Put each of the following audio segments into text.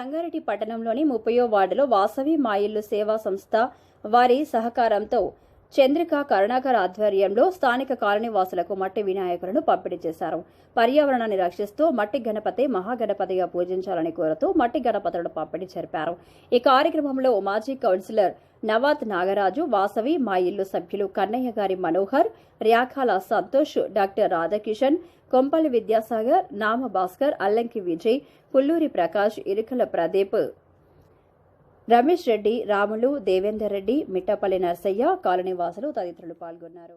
సంగారెడ్డి పట్టణంలోని ముప్పయో వార్డులో వాసవి మాయిల్లు సేవా సంస్థ వారి సహకారంతో చంద్రిక కరుణాకర్ ఆధ్వర్యంలో స్థానిక కాలనీవాసులకు మట్టి వినాయకులను పంపిణీ చేశారు. పర్యావరణాన్ని రక్షిస్తూ మట్టి గణపతి మహాగణపతిగా పూజించాలని కోరుతూ మట్టి గణపతులను పంపిణీ జరిపారు. ఈ కార్యక్రమంలో మాజీ కౌన్సిలర్ నవాత్ నాగరాజు వాసవి మా ఇల్లు సభ్యులు కన్నయ్య గారి మనోహర్ ర్యాఖాల సంతోష్ డాక్టర్ రాధాకిషన్ కొంపల్లి విద్యాసాగర్ నామ భాస్కర్ అల్లంకి విజయ్ పుల్లూరి ప్రకాష్ ఇరుకల ప్రదీప్. రమేష్ రెడ్డి రాములు దేవేందర్ రెడ్డి మిట్టపల్లి నర్సయ్య కాలనీ వాసులు తదితరులు పాల్గొన్నారు.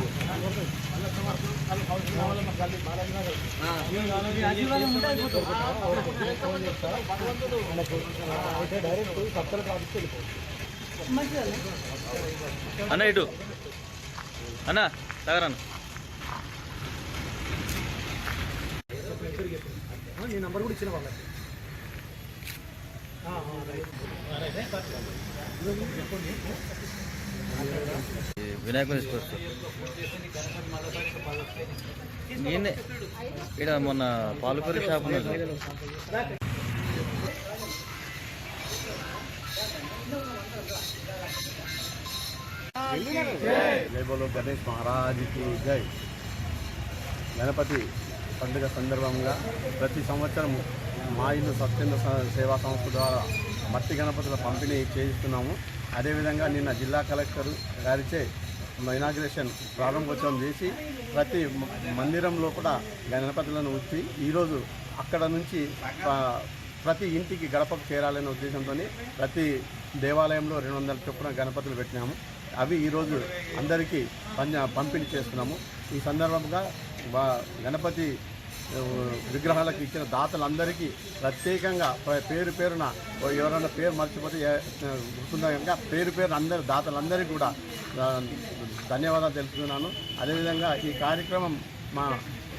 చెప్పుకుంటే బాగుండేది పెట్టినా గ్రూప్ వినాయకుని అన్న ఇటు. అన్న తగరన్న నీ నంబర్ కూడా ఇచ్చిన వాళ్ళకి చెప్పండి వినాయకుని తీసుకొస్తారు నేనే ఇక్కడ మొన్న పాలకూర షాప్ ఉన్నది. గణేష్ మహారాజ్కి జై. గణపతి పండుగ సందర్భంగా ప్రతి సంవత్సరం మా ఇల్లు సత్యంద సేవా సంస్థ ద్వారా మట్టి గణపతుల పంపిణీ చేయిస్తున్నాము. అదేవిధంగా నిన్న జిల్లా కలెక్టర్ గారిచే ఇనాగ్రేషన్ ప్రారంభోత్సవం చేసి ప్రతి మందిరంలో కూడా గణపతులను ఉంచి ఈరోజు అక్కడ నుంచి ప్రతి ఇంటికి గడపకు చేరాలనే ఉద్దేశంతో ప్రతి దేవాలయంలో రెండు వందల చొప్పున గణపతులు పెట్టినాము. అవి ఈరోజు అందరికీ పంజ పంపిణీ చేస్తున్నాము. ఈ సందర్భంగా వా- గణపతి విగ్రహాలకు ఇచ్చిన దాతలందరికీ ప్రత్యేకంగా పేరు పేరున ఎవరైనా పేరు మర్చిపోతే గుర్తుందా కనుక పేరు పేరు అందరి దాతలందరికీ కూడా ధన్యవాదాలు తెలుపుతున్నాను. అదేవిధంగా ఈ కార్యక్రమం మా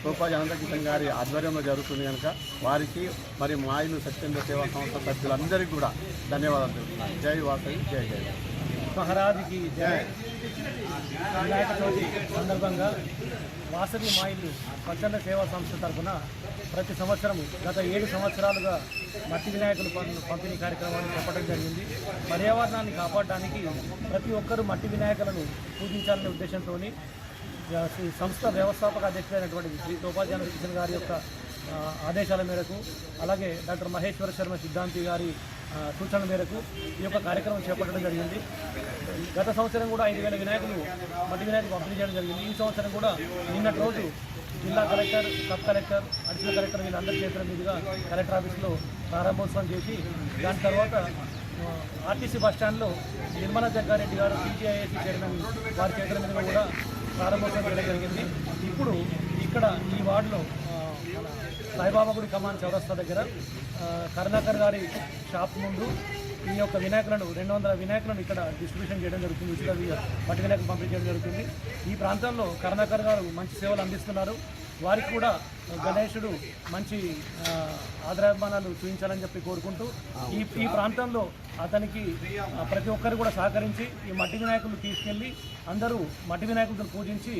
రూపాయి అనంతకృష్ణ గారి ఆధ్వర్యంలో జరుగుతుంది కనుక వారికి మరి మా ఇల్లు సత్యేంద్ర సేవా సంస్థ సభ్యులందరికీ కూడా ధన్యవాదాలు తెలుపుతున్నాను. జై వాసవి జై జై. మహారాజుకి జై వినాయక చవితి సందర్భంగా వాసవి మాయిలు స్వచ్ఛంద సేవా సంస్థ తరఫున ప్రతి సంవత్సరం గత ఏడు సంవత్సరాలుగా మట్టి వినాయకులు పంపిణీ కార్యక్రమాన్ని చేపట్టడం జరిగింది. పర్యావరణాన్ని కాపాడడానికి ప్రతి ఒక్కరూ మట్టి వినాయకులను పూజించాలనే ఉద్దేశంతో సంస్థ వ్యవస్థాపక అధ్యక్షుడైనటువంటి శ్రీ తోపాధ్యాయ కిషన్ గారి యొక్క ఆదేశాల మేరకు అలాగే డాక్టర్ మహేశ్వర శర్మ సిద్ధాంతి గారి సూచనల మేరకు ఈ యొక్క కార్యక్రమం చేపట్టడం జరిగింది. గత సంవత్సరం కూడా ఐదు వేల వినాయకులు మట్టి వినాయకులు పంపిణీ చేయడం జరిగింది. ఈ సంవత్సరం కూడా నిన్నటి రోజు జిల్లా collector sub collector additional collector వీళ్ళందరి చేతుల మీదుగా కలెక్టర్ ఆఫీస్లో ప్రారంభోత్సవం చేసి దాని తర్వాత ఆర్టీసీ బస్ స్టాండ్లో నిర్మలా జగ్గారెడ్డి గారు పీజీఐఏసీ చైర్మన్ వారి చేతుల మీద కూడా ప్రారంభోత్సవం చేయడం జరిగింది. ఇప్పుడు ఇక్కడ ఈ వార్డులో సాయిబాబా గుడి కమాన్ చౌరస్తా దగ్గర కరుణాకర్ గారి షాప్ ముందు ఈ యొక్క వినాయకులను రెండు వందల వినాయకులను ఇక్కడ డిస్ట్రిబ్యూషన్ చేయడం జరుగుతుంది ఉచిత మట్టి వినాయకులు పంపిణీ చేయడం జరుగుతుంది. ఈ ప్రాంతంలో కరుణాకర్ గారు మంచి సేవలు అందిస్తున్నారు. వారికి కూడా గణేశుడు మంచి ఆదరాభిమానాలు చూపించాలని చెప్పి కోరుకుంటూ ఈ ఈ ప్రాంతంలో అతనికి ప్రతి ఒక్కరు కూడా సహకరించి ఈ మట్టి వినాయకులు తీసుకెళ్ళి అందరూ మట్టి వినాయకులను పూజించి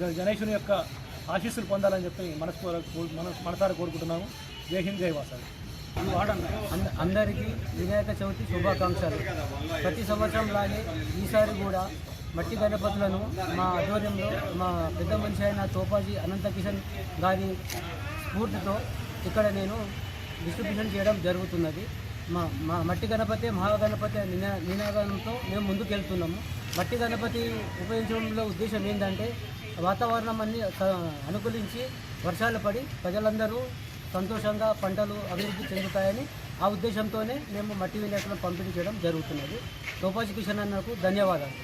గ- గణేశుని యొక్క ఆశీస్సులు పొందాలని చెప్పి మనస్పూర మన మనసారా కోరుకుంటున్నాము. జై హింద్ జై వాసాలు అంద- అందరికీ వినాయక చవితి శుభాకాంక్షలు. ప్రతి సంవత్సరం లాగే ఈసారి కూడా మట్టి గణపతులను మా ఆధ్వర్యంలో మా పెద్ద మనిషి అయిన తోపాజీ అనంత కిషన్ గారి స్ఫూర్తితో ఇక్కడ నేను డిస్ట్రిబ్యూషన్ చేయడం జరుగుతున్నది. మా మా మట్టి గణపతి మహాగణపతి నినా నినాదంతో మేము ముందుకు వెళ్తున్నాము మట్టి గణపతి ఉపయోగించడంలో ఉద్దేశం ఏంటంటే వాతావరణం అన్ని అనుకూలించి వర్షాలు పడి ప్రజలందరూ సంతోషంగా పంటలు అభివృద్ధి చెందుతాయని ఆ ఉద్దేశంతోనే మేము మట్టి విలేకరులను పంపిణీ చేయడం జరుగుతున్నది. తోపాజీ కిషన్ అన్నకు ధన్యవాదాలు.